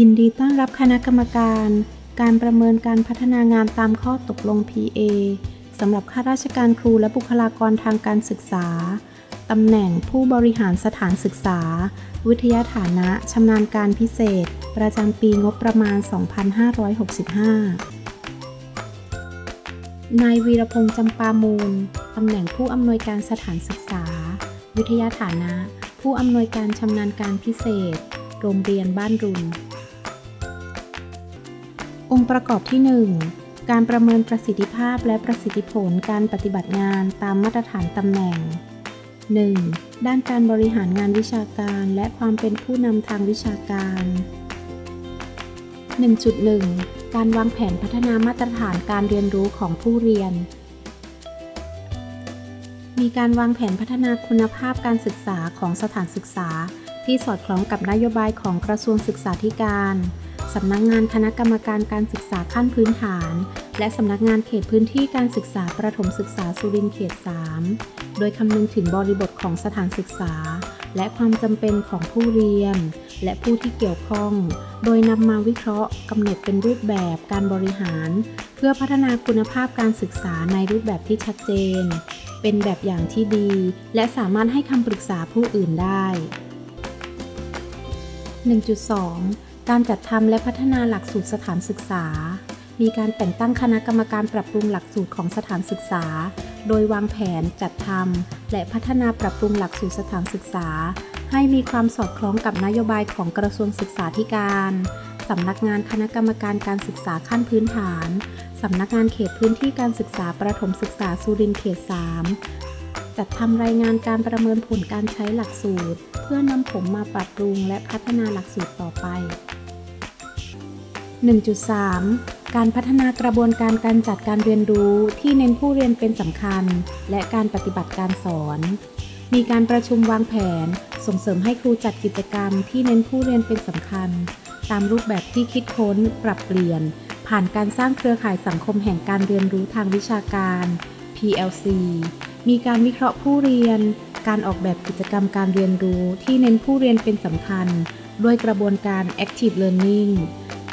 ยินดีต้อนรับคณะกรรมการ การประเมินการพัฒนางานตามข้อตกลง PA สำหรับข้าราชการครูและบุคลากรทางการศึกษา ตำแหน่งผู้บริหารสถานศึกษา วิทยาฐานะชำนาญการพิเศษ ประจำปีงบประมาณ 2565 นายวีรพงษ์จำปามูล ตำแหน่งผู้อำนวยการสถานศึกษา วิทยาฐานะ ผู้อำนวยการชำนาญการพิเศษ โรงเรียนบ้านรุน องค์ประกอบที่ 1 การประเมินประสิทธิภาพและประสิทธิผลการปฏิบัติงานตามมาตรฐานตำแหน่ง 1. ด้านการบริหารงานวิชาการและความเป็นผู้นำทางวิชาการ 1.1 การวางแผนพัฒนามาตรฐานการเรียนรู้ของผู้เรียน มีการวางแผนพัฒนาคุณภาพการศึกษาของสถานศึกษา ที่สอดคล้องกับนโยบายของกระทรวงศึกษาธิการ สำนักงานคณะกรรมการการศึกษาขั้นพื้นฐาน และสำนักงานเขตพื้นที่การศึกษาประถมศึกษาสุรินทร์เขต 3 โดยคำนึงถึงบริบทของสถานศึกษา และความจำเป็นของผู้เรียน และผู้ที่เกี่ยวข้อง โดยนำมาวิเคราะห์กำหนดเป็นรูปแบบการบริหาร เพื่อพัฒนาคุณภาพการศึกษาในรูปแบบที่ชัดเจน เป็นแบบอย่างที่ดี และสามารถให้คำปรึกษาผู้อื่นได้ 1.2 การจัดทำและพัฒนาหลักสูตรสถานศึกษา มีการแต่งตั้งคณะกรรมการปรับปรุงหลักสูตรของสถานศึกษา โดยวางแผนจัดทำและพัฒนาปรับปรุงหลักสูตรสถานศึกษา ให้มีความสอดคล้องกับนโยบายของกระทรวงศึกษาธิการสำนักงานคณะกรรมการการศึกษาขั้นพื้นฐาน สำนักงานเขตพื้นที่การศึกษาประถมศึกษาสุรินทร์เขต 3 จัดทำรายงานการประเมินผลการใช้หลักสูตร เพื่อนำผมมาปรับปรุงและพัฒนาหลักสูตรต่อไป 1.3 การพัฒนากระบวนการการจัดการเรียนรู้ที่เน้นผู้เรียนเป็นสำคัญ และการปฏิบัติการสอน มีการประชุมวางแผน ส่งเสริมให้ครูจัดกิจกรรมที่เน้นผู้เรียนเป็นสำคัญ ตามรูปแบบที่คิดค้น ปรับเปลี่ยน ผ่านการสร้างเครือข่ายสังคมแห่งการเรียนรู้ทางวิชาการ PLC มีการวิเคราะห์ผู้เรียน การออกแบบกิจกรรมการเรียนรู้ที่เน้นผู้เรียนเป็นสำคัญ ด้วยกระบวนการ Active Learning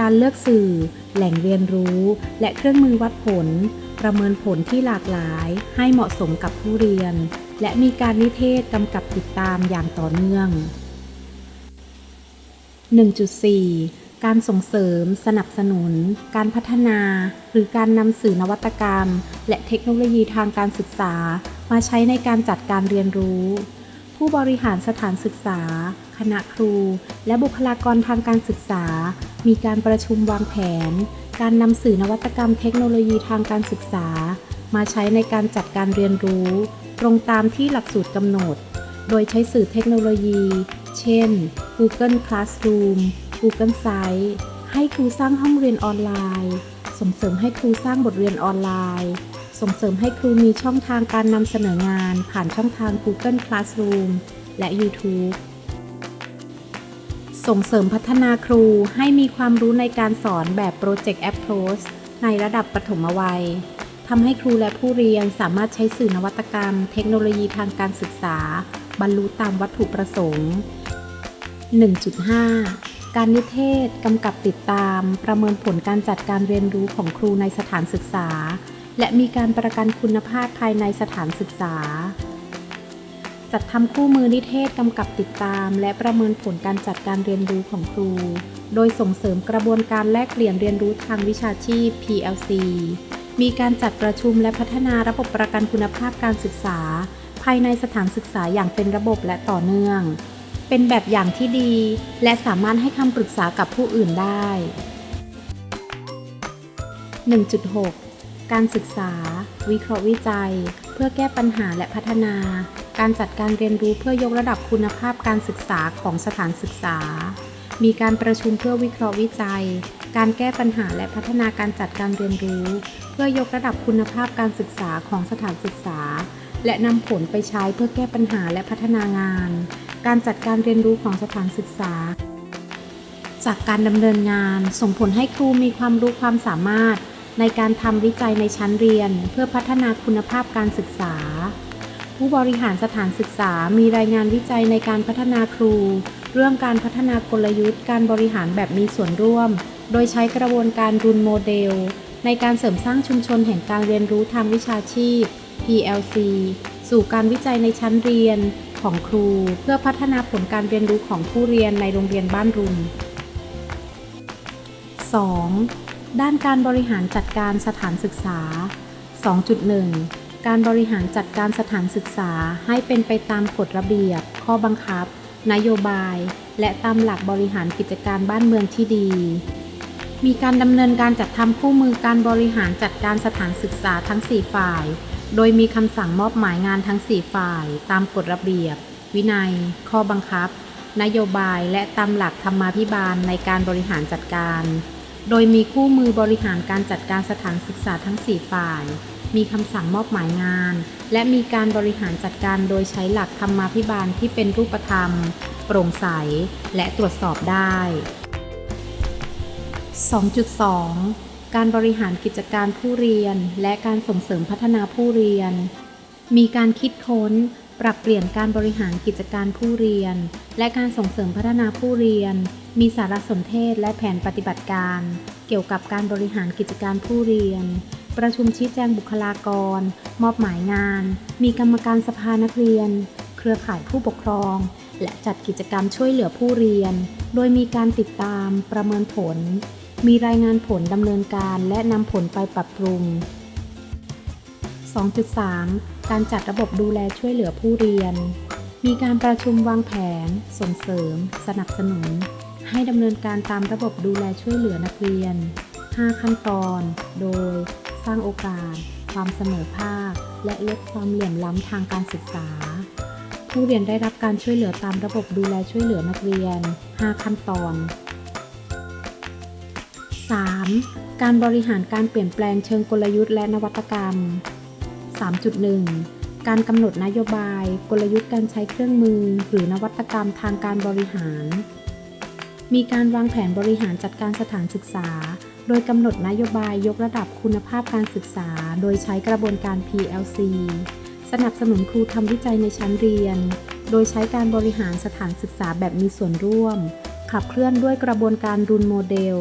การเลือกสื่อ แหล่งเรียนรู้ และเครื่องมือวัดผล ประเมินผลที่หลากหลาย ให้เหมาะสมกับผู้เรียน และมีการนิเทศกำกับติดตามอย่างต่อเนื่อง 1.4 การส่งเสริม สนับสนุน การพัฒนา หรือการนำสื่อนวัตกรรม และเทคโนโลยีทางการศึกษา มาใช้ในการจัดการเรียนรู้ ผู้บริหารสถานศึกษา คณะครู และบุคลากรทางการศึกษา มีการประชุมวางแผน การนำสื่อนวัตกรรมเทคโนโลยีทางการศึกษา มาใช้ในการจัดการเรียนรู้ ตรงตามที่หลักสูตรกำหนด โดยใช้สื่อเทคโนโลยี เช่น Google Classroom Google Site ให้ครูสร้างห้องเรียนออนไลน์ ส่งเสริมให้ครูสร้างบทเรียนออนไลน์ ส่งเสริมให้ครูมีช่องทางการนำเสนองาน ผ่านช่องทาง Google Classroom และ YouTube ส่งเสริมพัฒนาครูให้มีความรู้ในการสอนแบบ Project Approach ในระดับปฐมวัยทำให้ครูและผู้เรียนสามารถใช้สื่อนวัตกรรม เทคโนโลยีทางการศึกษา บรรลุตามวัตถุประสงค์ 1.5 การนิเทศกำกับติดตาม ประเมินผลการจัดการเรียนรู้ของครูในสถานศึกษา และมีการประกันคุณภาพภายในสถานศึกษา จัดทำคู่มือนิเทศกำกับติดตาม และประเมินผลการจัดการเรียนรู้ของครู โดยส่งเสริมกระบวนการแลกเปลี่ยนเรียนรู้ทางวิชาชีพ PLC มีการจัดประชุมและพัฒนาระบบประกันคุณภาพการศึกษา ภายในสถานศึกษาอย่างเป็นระบบและต่อเนื่อง เป็นแบบอย่างที่ดี และสามารถให้คำปรึกษากับผู้อื่นได้ 1.6 การศึกษา วิเคราะห์วิจัย เพื่อแก้ปัญหาและพัฒนา การจัดการเรียนรู้เพื่อยกระดับคุณภาพการศึกษาของสถานศึกษา มีการประชุมเพื่อวิเคราะห์วิจัย การแก้ปัญหาและพัฒนาการจัดการเรียนรู้ เพื่อยกระดับคุณภาพการศึกษาของสถานศึกษา และนำผลไปใช้เพื่อแก้ปัญหาและพัฒนางาน การจัดการเรียนรู้ของสถานศึกษา จากการดำเนินงานส่งผลให้ครูมีความรู้ความสามารถ ในการทำวิจัยในชั้นเรียน เพื่อพัฒนาคุณภาพการศึกษา ผู้บริหารสถานศึกษามีรายงานวิจัยในการพัฒนาครู เรื่องการพัฒนากลยุทธ์ การบริหารแบบมีส่วนร่วม โดยใช้กระบวนการรุนโมเดล ในการเสริมสร้างชุมชนแห่งการเรียนรู้ทางวิชาชีพ PLC สู่การวิจัยในชั้นเรียน ของครูเพื่อพัฒนาผลการเรียนรู้ของผู้เรียนในโรงเรียนบ้านรุน 2. ด้านการบริหารจัดการสถานศึกษา 2.1 การบริหารจัดการสถานศึกษาให้เป็นไปตามกฎระเบียบ ข้อบังคับ นโยบาย และตามหลักบริหารกิจการบ้านเมืองที่ดี มีการดำเนินการจัดทำคู่มือการบริหารจัดการสถานศึกษาทั้ง 4 ฝ่าย โดยมีคำสั่งมอบหมายงานทั้ง 4 ฝ่าย ตามกฎระเบียบ วินัย ข้อบังคับ นโยบายและตามหลักธรรมาภิบาลในการบริหารจัดการ โดยมีคู่มือบริหารการจัดการสถานศึกษาทั้ง 4 ฝ่าย มีคำสั่งมอบหมายงาน และมีการบริหารจัดการโดยใช้หลักธรรมาภิบาลที่เป็นรูปธรรม โปร่งใส และตรวจสอบได้ 2.2 การบริหารกิจการผู้เรียน และการส่งเสริมพัฒนาผู้เรียน มีการคิดค้น ปรับเปลี่ยนการบริหารกิจการผู้เรียน และการส่งเสริมพัฒนาผู้เรียน มีสารสนเทศและแผนปฏิบัติการ เกี่ยวกับการบริหารกิจการผู้เรียน ประชุมชี้แจงบุคลากร มอบหมายงาน มีกรรมการสภานักเรียน เครือข่ายผู้ปกครองและจัดกิจกรรมช่วยเหลือผู้เรียน โดยมีการติดตามประเมินผล มีรายงานผลดำเนินการและนำผลไปปรับปรุง 2.3 การจัดระบบดูแลช่วยเหลือผู้เรียน มีการประชุมวางแผน ส่งเสริม สนับสนุน ให้ดำเนินการตามระบบดูแลช่วยเหลือนักเรียน 5 ขั้นตอน โดย สร้างโอกาส ความเสมอภาค และลดความเหลื่อมล้ำทางการศึกษา ผู้เรียนได้รับการช่วยเหลือตามระบบดูแลช่วยเหลือนักเรียน 5 ขั้นตอน 3. การบริหารการเปลี่ยนแปลงเชิงกลยุทธ์และนวัตกรรม 3.1 การกำหนดนโยบาย กลยุทธ์การใช้เครื่องมือ หรือนวัตกรรมทางการบริหาร มีการวางแผนบริหารจัดการสถานศึกษา โดยกำหนดนโยบายยกระดับคุณภาพการศึกษา โดยใช้กระบวนการ PLC สนับสนุนครูทำวิจัยในชั้นเรียน โดยใช้การบริหารสถานศึกษาแบบมีส่วนร่วม ขับเคลื่อนด้วยกระบวนการรุนโมเดล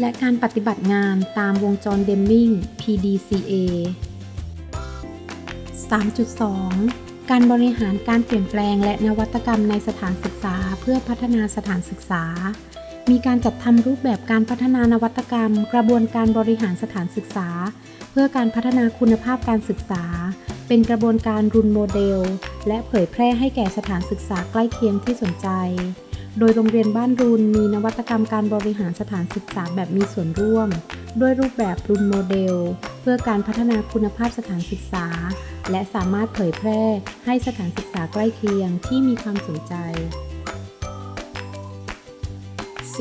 และการปฏิบัติงานตามวงจรเดมมิง PDCA 3.2 การบริหารการเปลี่ยนแปลงและนวัตกรรมในสถานศึกษาเพื่อพัฒนาสถานศึกษา มีการจัดทำรูปแบบการพัฒนานวัตกรรม กระบวนการบริหารสถานศึกษา เพื่อการพัฒนาคุณภาพการศึกษา เป็นกระบวนการรุนโมเดล และเผยแพร่ให้แก่สถานศึกษาใกล้เคียงที่สนใจ โดยโรงเรียนบ้านรุนมีนวัตกรรมการบริหารสถานศึกษาแบบมีส่วนร่วม ด้วยรูปแบบรุนโมเดล เพื่อการพัฒนาคุณภาพสถานศึกษา และสามารถเผยแพร่ให้สถานศึกษาใกล้เคียงที่มีความสนใจ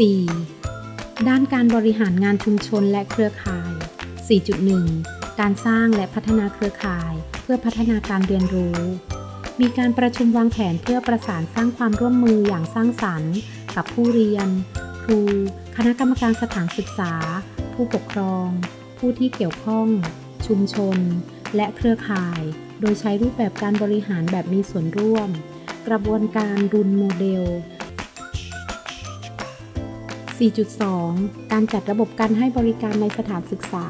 4. ด้านการบริหารงานชุมชนและเครือข่าย 4.1 การสร้างและพัฒนาเครือข่าย เพื่อพัฒนาการเรียนรู้ มีการประชุมวางแผนเพื่อประสานสร้างความร่วมมืออย่างสร้างสรรค์ กับผู้เรียน ครู คณะกรรมการสถานศึกษา ผู้ปกครอง ผู้ที่เกี่ยวข้อง ชุมชน และเครือข่าย โดยใช้รูปแบบการบริหารแบบมีส่วนร่วม กระบวนการรุนโมเดล 4.2 การจัดระบบการให้บริการในสถานศึกษา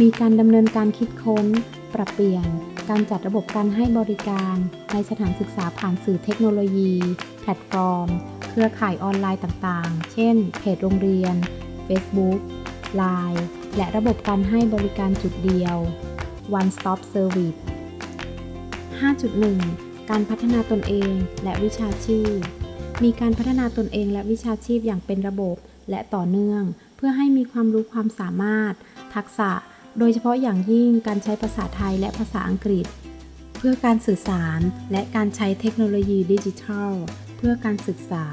มีการดำเนินการคิดค้น ปรับเปลี่ยน การจัดระบบการให้บริการในสถานศึกษาผ่านสื่อเทคโนโลยี แพลตฟอร์ม เครือข่ายออนไลน์ต่างๆ เช่น เพจโรงเรียน Facebook Line และระบบการให้บริการจุดเดียว One Stop Service 5.1 การพัฒนาตนเองและวิชาชีพ มีการพัฒนาตนเองและวิชาชีพอย่างเป็นระบบและต่อเนื่อง เพื่อให้มีความรู้ความสามารถ ทักษะ โดยเฉพาะอย่างยิ่งการใช้ภาษาไทยและภาษาอังกฤษ เพื่อการสื่อสารและการใช้เทคโนโลยีดิจิทัล เพื่อการศึกษา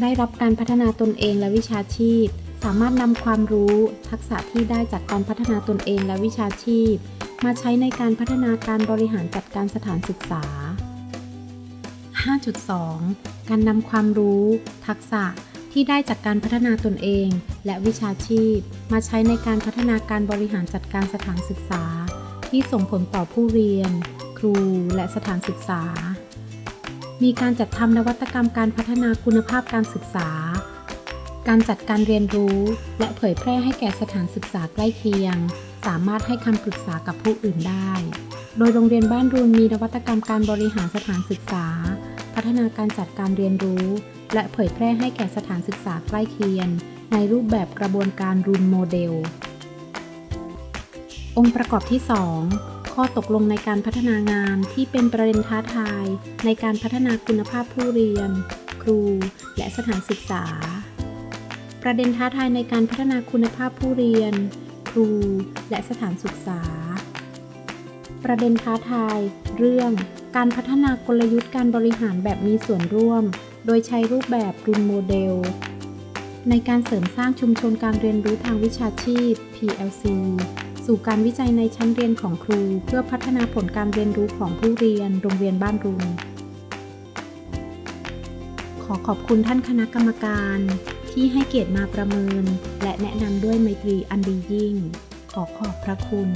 ได้รับการพัฒนาตนเองและวิชาชีพ สามารถนำความรู้ ทักษะที่ได้จากการพัฒนาตนเองและวิชาชีพ มาใช้ในการพัฒนาการบริหารจัดการสถานศึกษา 5.2 การนำความรู้ ทักษะ ที่ได้จากการพัฒนาตนเอง และวิชาชีพ มาใช้ในการพัฒนาการบริหารจัดการสถานศึกษา ที่ส่งผลต่อผู้เรียน ครูและสถานศึกษา มีการจัดทำนวัตกรรมการพัฒนาคุณภาพการศึกษา การจัดการเรียนรู้ และเผยแพร่ให้แก่สถานศึกษาใกล้เคียง สามารถให้คำปรึกษากับผู้อื่นได้ โดยโรงเรียนบ้านรูนมีนวัตกรรมการบริหารสถานศึกษา พัฒนาการจัดการเรียนรู้ และเผยแพร่ให้แก่สถานศึกษาใกล้เคียง ในรูปแบบกระบวนการรูนโมเดล องค์ประกอบที่ 2 ข้อตกลงในการพัฒนางานที่เป็นประเด็นท้าทาย ในการพัฒนาคุณภาพผู้เรียน ครู และสถานศึกษา ประเด็นท้าทายในการพัฒนาคุณภาพผู้เรียน ครู และสถานศึกษาประเด็นท้าทาย เรื่อง การพัฒนากลยุทธ์การบริหารแบบมีส่วนร่วม โดยใช้รูปแบบรุนโมเดล ในการเสริมสร้างชุมชนการเรียนรู้ทางวิชาชีพ PLC สู่การวิจัยในชั้นเรียนของครู เพื่อพัฒนาผลการเรียนรู้ของผู้เรียน โรงเรียนบ้านรุนขอขอบคุณท่านคณะกรรมการ ที่ให้เกียรติมาประเมิน และแนะนำด้วยไมตรีอันดียิ่ง ขอขอบพระคุณ